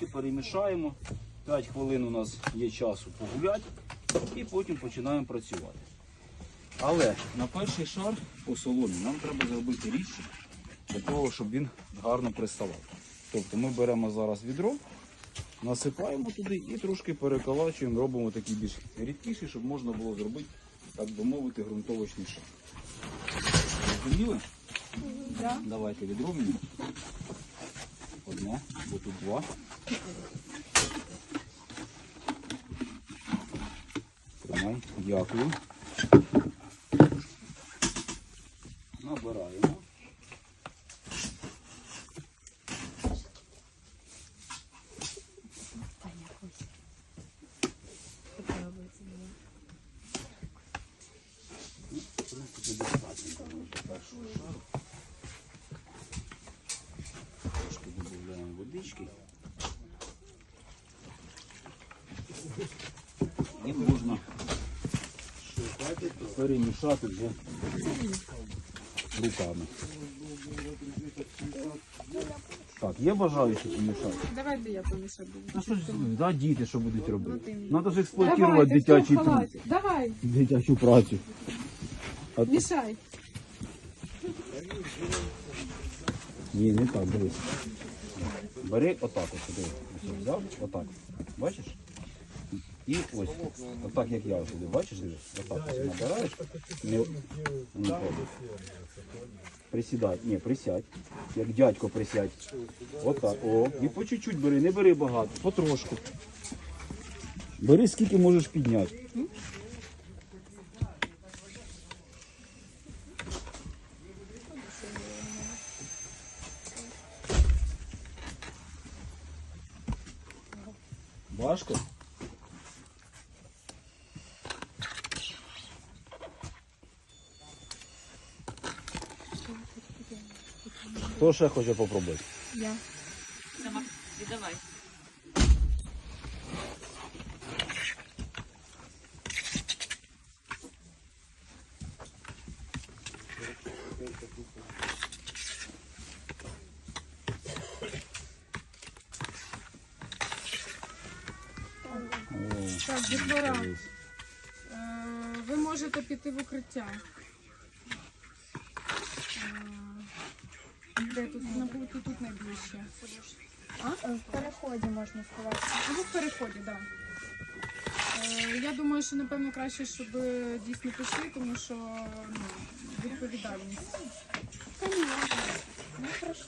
водички, перемішаємо. 5 хвилин у нас є часу погуляти і потім починаємо працювати. Але на перший шар по соломі нам треба зробити різчик для того, щоб він гарно приставав. Тобто ми беремо зараз відро, насипаємо туди і трошки переколачуємо, робимо такий більш рідкіший, щоб можна було зробити, так би мовити, ґрунтовочний шар. Зрозуміли? Давайте відро мені. Одне, бо тут два. Тримай, дякую. Набираємо. Ну, в принципі, достатньо для першого шару. Трошки додаємо водички. І можна перемішати вже руками. Так, є бажаючі помішати? Давайте я помішу буду. А що ж, да, діти що будуть робити? ти мені. Треба ж експлуатувати ти дитячий хто в труд, халаті? Давай, дитячу працю. А то- мішай. Ні, не так, дивись. Бери отак ось, диви. Ось взяв, отак. Бачиш? І ось, отак як я ось сюди, бачиш. Отак ось набираєш. Не... не. Присідай, ні, присядь. Як дядько присядь. Отак. О. І по чуть-чуть бери, не бери багато, потрошку. Бери скільки можеш підняти. Важко? Хто ще хоче попробувати? Я. Віддавай. Так, дітвора, е, ви можете піти в укриття. Де тут, мабуть, тут найближче. В переході можна сказати. Або в переході, так. Да. Е, Я думаю, що напевно краще, щоб дійсно пішли, тому що ну, відповідальність. Та ні, ну хорошо.